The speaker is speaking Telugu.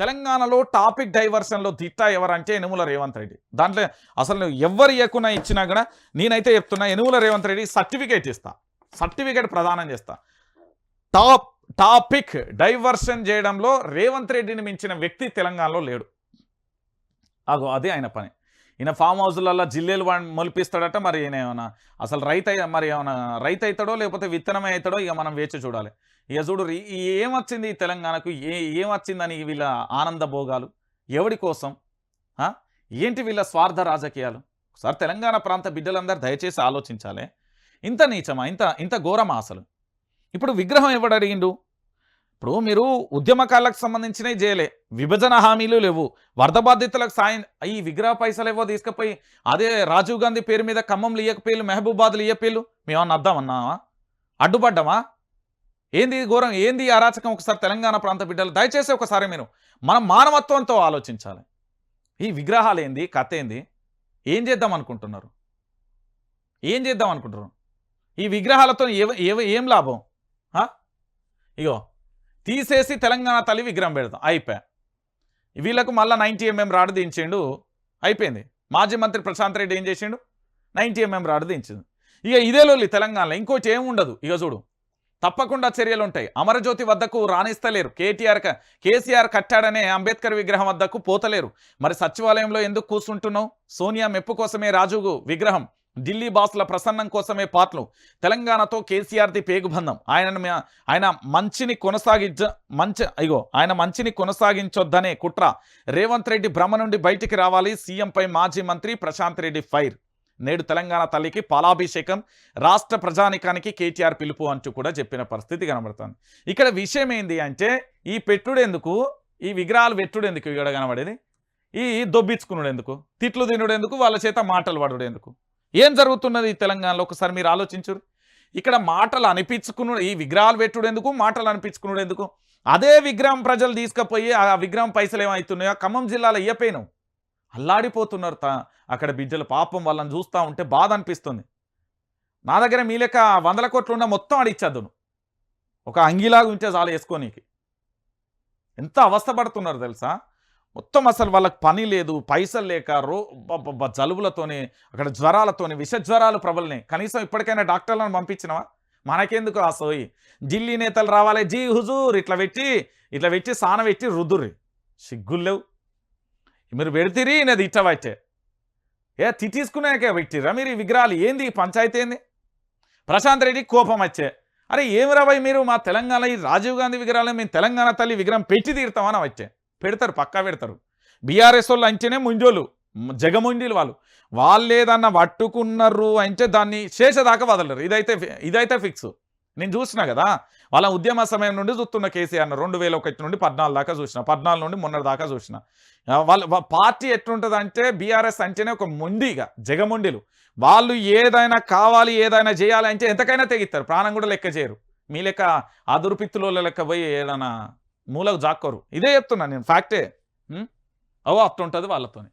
తెలంగాణలో టాపిక్ డైవర్షన్లో దిట్ట ఎవరంటే యనుమల రేవంత్ రెడ్డి. దాంట్లో అసలు ఎవరు ఇవ్వకున్నా ఇచ్చినా కూడా నేనైతే చెప్తున్నా యనుమల రేవంత్ రెడ్డి సర్టిఫికేట్ ఇస్తా. సర్టిఫికేట్ ప్రదానం చేస్తా. టాప్ టాపిక్ డైవర్షన్ చేయడంలో రేవంత్ రెడ్డిని మించిన వ్యక్తి తెలంగాణలో లేడు. అగో అదే ఆయన పని. ఈయన ఫామ్ హౌస్లలో జిల్లేలు మొలిపిస్తాడట మరి ఈయన ఏమైనా అసలు రైతు మరి ఏమైనా రైతు అవుతాడో లేకపోతే విత్తనమే అవుతాడో ఇక మనం వేచి చూడాలి. ఇక చూడు రీ- ఈ ఏమొచ్చింది ఈ తెలంగాణకు? ఏ ఏమొచ్చిందని వీళ్ళ ఆనంద భోగాలు? ఎవడి కోసం? ఏంటి వీళ్ళ స్వార్థ రాజకీయాలు? ఒకసారి తెలంగాణ ప్రాంత బిడ్డలందరూ దయచేసి ఆలోచించాలి. ఇంత నీచమా? ఇంత ఇంత ఘోరమా అసలు? ఇప్పుడు విగ్రహం ఎవడు అడిగిండు? ఇప్పుడు మీరు ఉద్యమకాలకు సంబంధించినవి చేయలే. విభజన హామీలు లేవు. వరద బాధితులకు సాయం ఈ విగ్రహ పైసలు ఏవో తీసుకుపోయి అదే రాజీవ్ గాంధీ పేరు మీద ఖమ్మంలు ఇయ్యకపోయిలు మహబూబాద్లు ఇయ్యపేలు మేమన్నా అద్దామన్నావా అడ్డుపడ్డామా? ఏంది ఘోరం? ఏంది అరాచకం? ఒకసారి తెలంగాణ ప్రాంత బిడ్డలు దయచేసి ఒకసారి మీరు మనం మానవత్వంతో ఆలోచించాలి. ఈ విగ్రహాలు ఏంది? కథ ఏంది? ఏం చేద్దాం అనుకుంటున్నారు? ఏం చేద్దాం అనుకుంటున్నారు? ఈ విగ్రహాలతో ఏవ ఏం లాభం? ఇగో తీసేసి తెలంగాణ తల్లి విగ్రహం పెడతాం. అయిపోయా. వీళ్ళకు మళ్ళీ నైంటీ ఎంఎం రాడు దించిండు. అయిపోయింది. మాజీ మంత్రి ప్రశాంత్ రెడ్డి ఏం చేసిండు? నైంటీ ఎంఎం రాడు దించింది ఇక ఇదే లొల్లి తెలంగాణలో. ఇంకోటి ఏముండదు. ఉండదు ఇక చూడు. తప్పకుండా చర్యలు ఉంటాయి. అమరజ్యోతి వద్దకు రాణిస్తలేరు. కేటీఆర్ క- కేసీఆర్ కట్టాడనే అంబేద్కర్ విగ్రహం వద్దకు పోతలేరు. మరి సచివాలయంలో ఎందుకు కూర్చుంటున్నావు? సోనియా మెప్పు కోసమే రాజుగు విగ్రహం. ఢిల్లీ బాసుల ప్రసన్నం కోసమే పాటలు తెలంగాణతో కేసీఆర్ది పేగుబంధం. ఆయనను ఆయన మంచిని కొనసాగించ మంచి అయ్యో ఆయన మంచిని కొనసాగించొద్దనే కుట్ర. రేవంత్ రెడ్డి భ్రమ నుండి బయటికి రావాలి. సీఎంపై మాజీ మంత్రి ప్రశాంత్ రెడ్డి ఫైర్. నేడు తెలంగాణ తల్లికి పాలాభిషేకం. రాష్ట్ర ప్రజానికానికి కేటీఆర్ పిలుపు అంటూ కూడా చెప్పిన పరిస్థితి కనబడుతుంది. ఇక్కడ విషయం ఏంది అంటే ఈ పెట్టుడెందుకు? ఈ విగ్రహాలు పెట్టుడు ఎందుకు ఇక్కడ కనబడేది? ఈ దొబ్బించుకున్నాడు ఎందుకు తిట్లు తినుడు ఎందుకు వాళ్ళ చేత మాటలు పడుడు ఎందుకు ఏం జరుగుతున్నది తెలంగాణలో? ఒకసారి మీరు ఆలోచించరు ఇక్కడ మాటలు అనిపించుకున్నాడు ఈ విగ్రహాలు పెట్టుడు ఎందుకు? మాటలు అనిపించుకున్నాడు ఎందుకు? అదే విగ్రహం ప్రజలు తీసుకుపోయి ఆ విగ్రహం పైసలు ఏమవుతున్నాయో ఖమ్మం జిల్లాలో అయ్యపోయినాం అల్లాడిపోతున్నారు తా. అక్కడ బిడ్డల పాపం వాళ్ళని చూస్తూ ఉంటే బాధ అనిపిస్తుంది. నా దగ్గర మీ లెక్క వందల కోట్లు ఉన్న మొత్తం అడిచ్చేద్దును ఒక అంగిలాగా ఉంటే చాలు వేసుకోనీకి. ఎంత అవస్థపడుతున్నారు తెలుసా? మొత్తం అసలు వాళ్ళకి పని లేదు పైసలు లేక రో జలుబులతోని అక్కడ జ్వరాలతోని విష జ్వరాలు ప్రబలినాయి. కనీసం ఇప్పటికైనా డాక్టర్లను పంపించినవా? మనకెందుకు ఆ సోయి? ఢిల్లీ నేతలు రావాలి జీ హుజూర్ ఇట్లా పెట్టి ఇట్లా పెట్టి సాన పెట్టి రుదుర్రి సిగ్గులు మీరు పెడితిరి నేను ఇట్ట ఏ తిట్టించుకున్నాకే పెట్టిరా మీరు ఈ విగ్రహాలు? ఏంది పంచాయతీ ఏంది? ప్రశాంత్ రెడ్డి కోపం వచ్చే. అరే ఏమి రాబాయి మీరు? మా తెలంగాణ ఈ రాజీవ్ గాంధీ విగ్రహాలు మేము తెలంగాణ తల్లి విగ్రహం పెట్టి తీరుతామని వచ్చే. పెడతారు పక్కా పెడతారు. బీఆర్ఎస్ వాళ్ళు అంచెనే ముంజోలు మ్, వాళ్ళు. వాళ్ళు ఏదన్నా పట్టుకున్నారు అంటే దాన్ని శేషదాకా వదలరు. ఇదైతే ఇదైతే ఫిక్స్ నేను చూసిన కదా వాళ్ళ ఉద్యమ సమయం నుండి చూస్తున్న కేసీఆర్ రెండు వేల ఒకటి నుండి పద్నాలుగు దాకా చూసిన పద్నాలుగు నుండి మొన్న దాకా చూసిన. వాళ్ళ పార్టీ ఎట్లుంటుంది అంటే బీఆర్ఎస్ అంటేనే ఒక మొండిగా జగమొండిలు. వాళ్ళు ఏదైనా కావాలి ఏదైనా చేయాలి అంటే ఎంతకైనా తెగిస్తారు. ప్రాణం కూడా లెక్క చేయరు. మీ లెక్క ఆ దుర్పిత్తుల లెక్క పోయి ఏదైనా మూలకు జాక్కోరు. ఇదే చెప్తున్నా నేను ఫ్యాక్టే. ఉం? అవో వాళ్ళతోని.